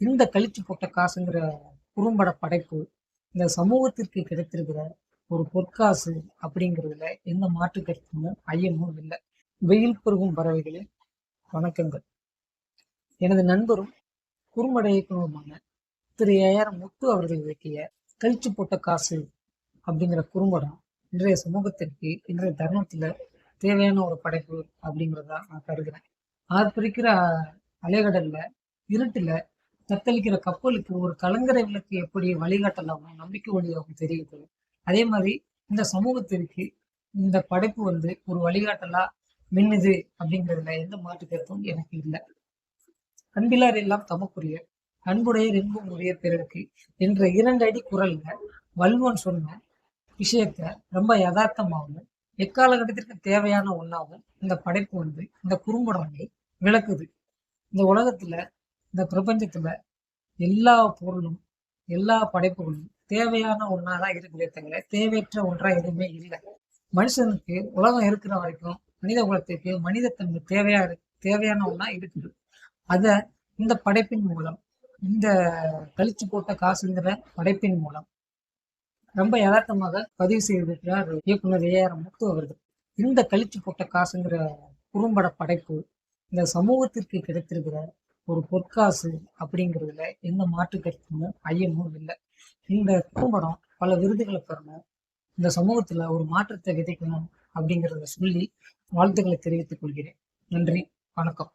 இந்த கழிச்சு போட்ட காசுங்கிற குறும்பட படைப்பு இந்த சமூகத்திற்கு கிடைத்திருக்கிற ஒரு பொற்காசு அப்படிங்கிறதுல எந்த மாற்று கருத்துமும் ஐயமும் இல்லை. வெயில் பெருகும் பறவைகளில் வணக்கங்கள். எனது நண்பரும் குறும்பட இயக்குநருமான திரு ஏஆர் முத்து அவர்கள் இயக்கிய கழிச்சு போட்ட காசு அப்படிங்கிற குறும்படம் இன்றைய சமூகத்திற்கு இன்றைய தருணத்துல தேவையான ஒரு படைப்பு அப்படிங்கிறதா நான் கருதுகிறேன் ஆர்ப்பரிக்கிற அலைகடல்ல இருட்டுல தத்தளிக்கிற கப்பலுக்கு ஒரு கலங்கரை விளக்கு எப்படி வழிகாட்டலாகவும் நம்பிக்கை வழியாகவும் தெரியுது அதே மாதிரி இந்த சமூகத்திற்கு இந்த படைப்பு வந்து ஒரு வழிகாட்டலா மின்னுது அப்படிங்கிறதுல எந்த மாற்று கருத்தும் எனக்கு இல்லை. அன்பிலார் எல்லாம் தமக்குரிய அன்புடைய இன்பம் உடைய பிறருக்கு என்ற இரண்டு அடி குரல்ல வல்வன் சொன்ன விஷயத்த ரொம்ப யதார்த்தமாகவும் எக்காலகட்டத்திற்கு தேவையான ஒன்றாகவும் இந்த படைப்பு வந்து இந்த குறும்படம் விளக்குது. இந்த உலகத்துல இந்த பிரபஞ்சத்துல எல்லா பொருளும் எல்லா படைப்புகளும் தேவையான ஒன்னாதான் இருக்குதே தவிர தேவையற்ற ஒன்றா எதுவுமே இல்லை. மனுஷனுக்கு உலகம் இருக்கிற வரைக்கும் மனித குலத்துக்கு மனிதத்தன்மை தேவையா தேவையான ஒன்றா இருக்குது. அத இந்த படைப்பின் மூலம் இந்த கழிச்சு போட்ட காசுங்கிற படைப்பின் மூலம் ரொம்ப யதார்த்தமாக பதிவு செய்திருக்கிறார் இயக்குனர் ஏ முத்து அவர்கள். இந்த கழிச்சு போட்ட காசுங்கிற குறும்பட படைப்பு இந்த சமூகத்திற்கு கிடைத்திருக்கிற ஒரு பொற்காசு அப்படிங்கிறதுல எந்த மாற்று கருத்துமும் ஐயமும் இல்லை. இந்த குறும்படம் பல விருதுகளை பெறணும். இந்த சமூகத்துல ஒரு மாற்றத்தை விதைக்கணும் அப்படிங்கிறத சொல்லி வாழ்த்துக்களை தெரிவித்துக் கொள்கிறேன். நன்றி. வணக்கம்.